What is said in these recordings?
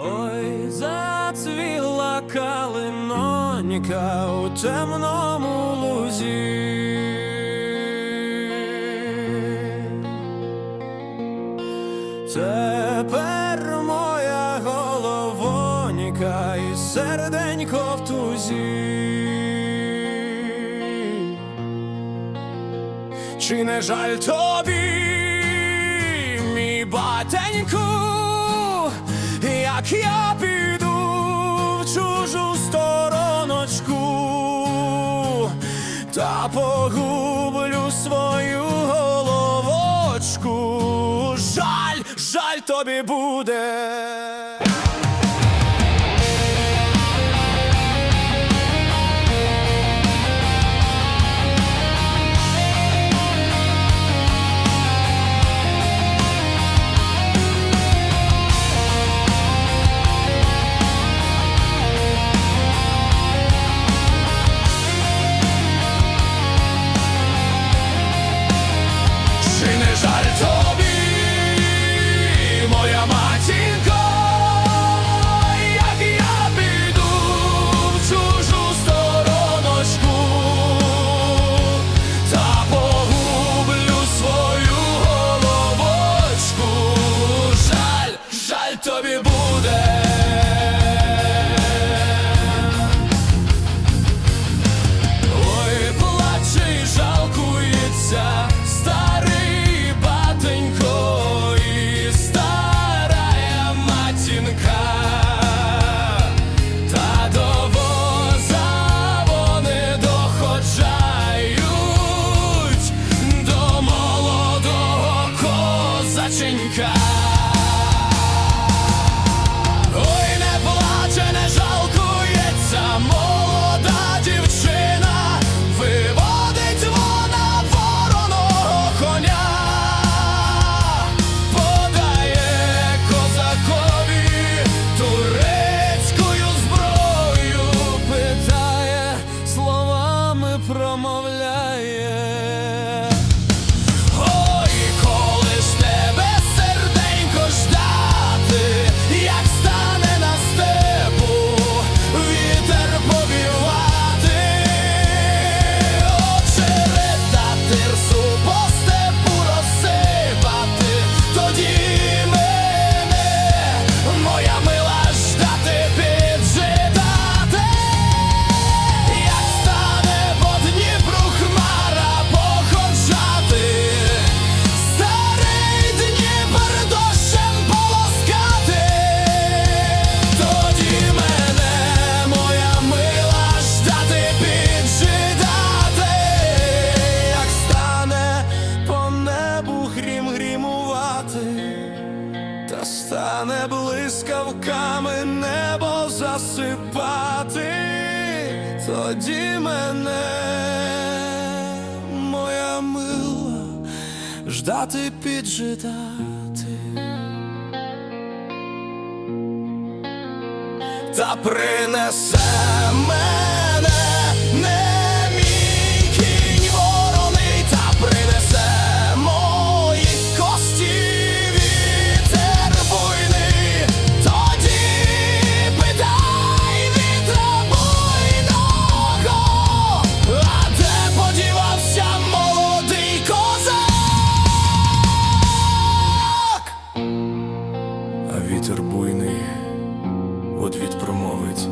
Ой, зацвіла калинонька у темному лузі. Тепер моя головонька і серденько в тузі. Чи не жаль тобі, мій батеньку, як я піду в чужу стороночку, та погублю свою головочку. Жаль, жаль тобі буде. come over тоді мене, моя мила, ждати піджидати. Та принесе мене вітер буйний одвід промовить.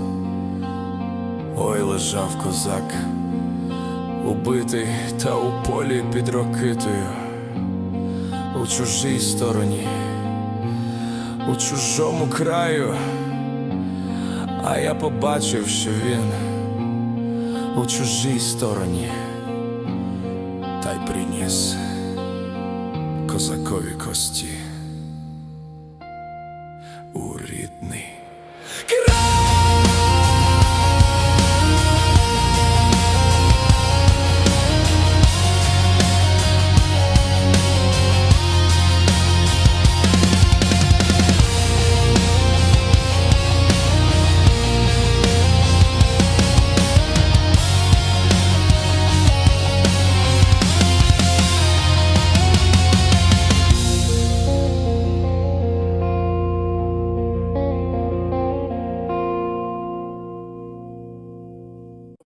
Ой, лежав козак, убитий та у полі під рокитою, у чужій стороні, у чужому краю, а я побачив, що він у чужій стороні, та й приніс козакові кості